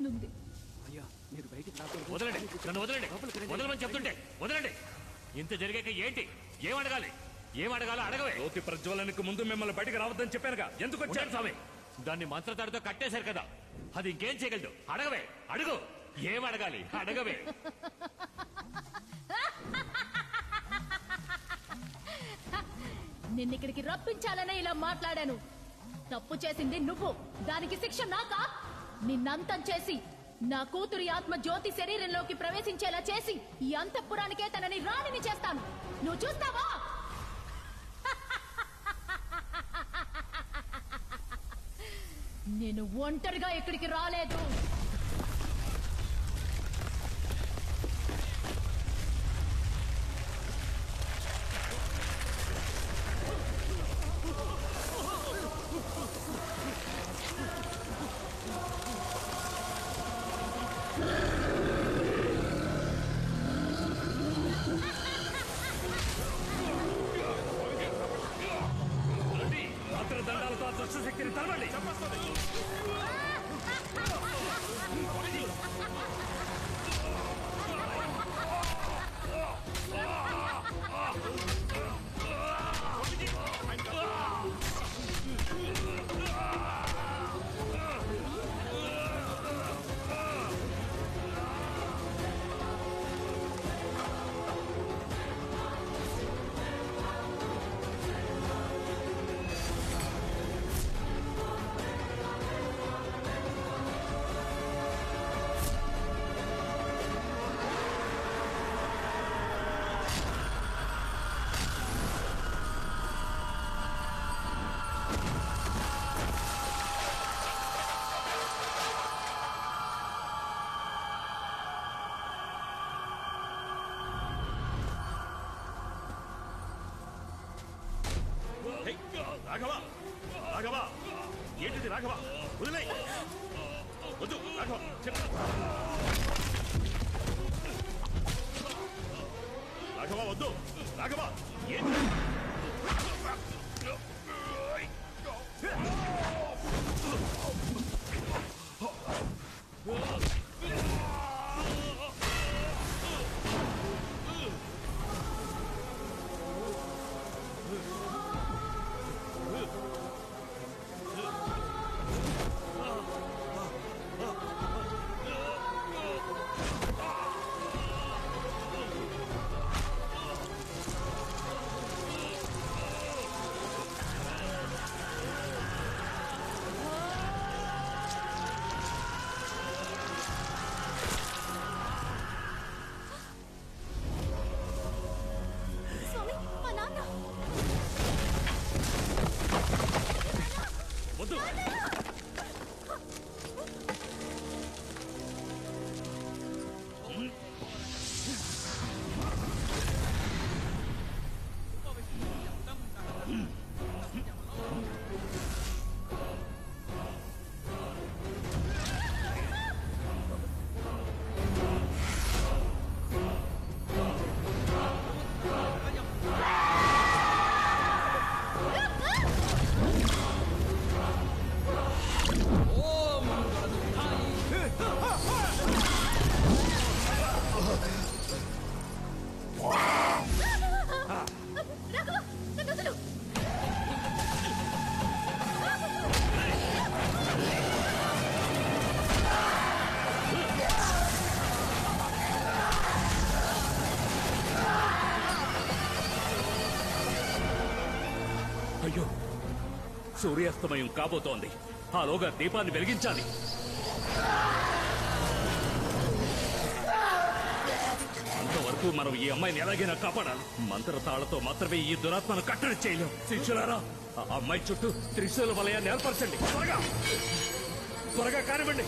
అయ్యా మీరు బయటికి నాతో వదలండి నన్ను వదలండి. వదలమని చెప్తుంటే వదలండి. ఇంత జరిగాక ఏంటి? ఏం అడగాలి? ఏం అడగాలో అడగవే. జ్యోతి ప్రజ్వలనకు ముందు మిమ్మల్ని బయటికి రావద్దని చెప్పానుగా. ఎందుకు వచ్చాను వచ్చారు స్వామి. దాన్ని మంత్రతాడితో కట్టేశారు కదా. అది ఇంకేం చేయగలదు? అడగవే. అడుగు. ఏం అడగాలి? అడగవే. నిన్ను ఇక్కడికి రప్పించాలనే ఇలా మాట్లాడాను. తప్పు చేసింది నువ్వు. దానికి శిక్ష నాకా? నిన్నంతం చేసి నా కూతురి ఆత్మ జ్యోతి శరీరంలోకి ప్రవేశించేలా చేసి ఈ అంతఃపురానికే తనని రాణిని చేస్తాను. నువ్వు చూస్తావా? నేను ఒంటరిగా ఇక్కడికి రాలేదు. మంత్రదండాలతో ఆ దుష్ట శక్తిని తరవండి రాఘవ వద్దు రాఘవ ఏంటి స్వామి సూర్యాస్తమయం కాబోతోంది. ఆలోగా దీపాన్ని వెలిగించాలి. అంతవరకు మనం ఈ అమ్మాయిని ఎలాగైనా కాపాడాలి. మంత్రతాళతో మాత్రమే ఈ దురాత్మను కట్టడి చేయలేం. శిష్యులారా ఆ అమ్మాయి చుట్టూ త్రిశూల వలయాన్ని ఏర్పరచండి. త్వరగా. త్వరగా కానివ్వండి.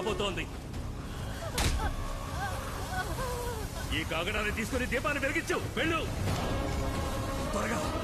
రాబోతోంది. ఈ కాగడాన్ని తీసుకుని దీపాన్ని వెలిగించు. వెళ్ళు. త్వరగా.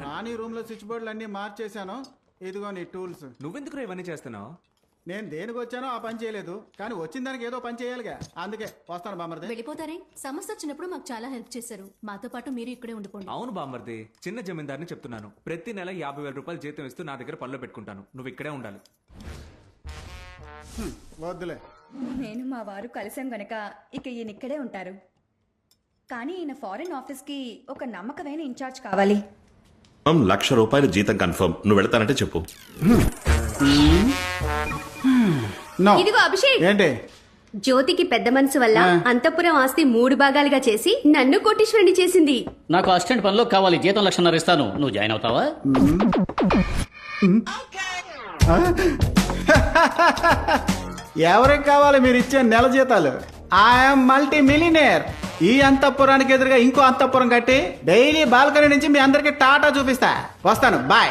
రాణి రూమ్లో స్విచ్ బోర్డులు అన్ని మార్చేశాను. ఇదిగో నీ టూల్స్ నువ్వెందుకు ఇవన్నీ చేస్తున్నావు? నేను దేనికి వచ్చానో ఆ పని చేయలేదు. కానీ వచ్చిన దానికి ఏదో పని చేయాలిగా. అందుకే వస్తాను బామర్ది వెళ్ళిపోతారే? సమస్య వచ్చినప్పుడు మాకు చాలా హెల్ప్ చేశారు. మాతో పాటు మీరు ఇక్కడే ఉండిపోండి. అవును బామ్మర్ది. చిన్న జమీందారిని చెప్తున్నాను. ప్రతి నెల యాభై వేల రూపాయలు జీతం ఇస్తూ నా దగ్గర పనిలో పెట్టుకుంటాను. నువ్వు ఇక్కడే ఉండాలి. వద్దులే. నేను మా వారు కలిసాం గనక ఇక ఈయన ఇక్కడే ఉంటారు. కానీ ఈయన ఫారెన్ ఆఫీస్కి ఒక నమ్మకమైన ఇన్ఛార్జ్ కావాలి. లక్ష రూపాయలు జీతం కన్ఫర్మ్. నువ్వు వెళ్తానంటే చెప్పు. నో ఇదిగో అభిషేక్. ఏంటి? జ్యోతికి పెద్ద మనసు వల్ల. అంతపురం ఆస్తి మూడు భాగాలుగా చేసి నన్ను కోటీశ్వరుని చేసింది. నాకు అసిస్టెంట్ పనిలో కావాలి జీతం లక్షన్నర ఇస్తాను. నువ్వు జాయిన్ అవుతావా? ఎవరికి కావాలి మీరు ఇచ్చే నెల జీతాలు? ఐఎమ్ మల్టీ మిలినేర్ ఈ అంతఃపురానికి ఎదురుగా ఇంకో అంతఃపురం కట్టి డైలీ బాల్కనీ నుంచి మీ అందరికి టాటా చూపిస్తా. వస్తాను. బాయ్.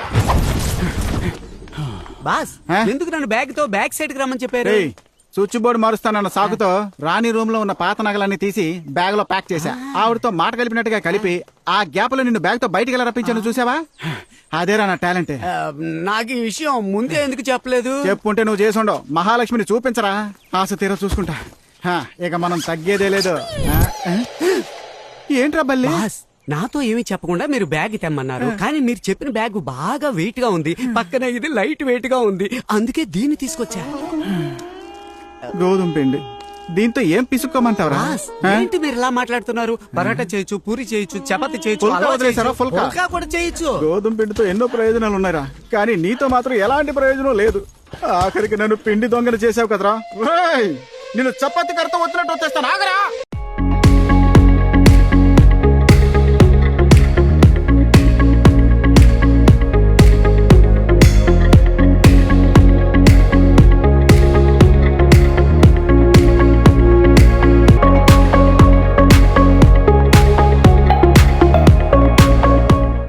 బాస్ ఆ? ఎందుకు నన్ను బ్యాగ్తో బ్యాక్ సైడ్కి రమ్మని చెప్పారు? రేయ్ స్విచ్ బోర్డు మారుస్తానన్న సాకుతో రాణి రూమ్లో ఉన్న పాత నగలన్నీ తీసి బ్యాగ్లో ప్యాక్ చేశా. ఆవిడతో మాట కలిపినట్టుగా కలిపి ఆ గ్యాప్లో నిన్ను బ్యాగ్తో బయటికి ఎలా రప్పించాను చూసావా అదేరా నా టాలెంట్. ఆ, నాకు ఈ విషయం ముందే ఎందుకు చెప్పలేదు? చెప్పుంటే నువ్వు చేసుండవు మహాలక్ష్మిని చూపించరా? ఆశ తీర చూసుకుంటా. హా, ఇక మనం తగ్గేదే లేదు. ఆ, ఆ? ఏంట్రా బల్లి? బాస్ నాతో ఏమీ చెప్పకుండా మీరు బ్యాగ్ తెమ్మన్నారు. కానీ మీరు చెప్పిన బ్యాగ్ బాగా వెయిట్గా ఉంది పక్కన ఇది లైట్ వెయిట్గా ఉంది. అందుకే దీన్ని తీసుకొచ్చా. గోధుమ పిండి. దీంతో ఏం పిసుక్కోమంటావరా? బాస్, ఏంటి మీరు ఇలా మాట్లాడుతున్నారు? పరాటా చేయొచ్చు పూరి చేయొచ్చు చపాతి చేయొచ్చు హల్వా వదిలేశారా? కూడా చేయొచ్చు. గోధుమ పిండితో ఎన్నో ప్రయోజనాలు ఉన్నాయిరా కానీ నీతో మాత్రం ఎలాంటి ప్రయోజనం లేదు. ఆఖరికి నన్ను పిండి దొంగన చేసావు కదరా. ఓయ్! నిన్ను చపాతి కడతా వచ్చినట్టు వచ్చేస్తాను ఆగరా!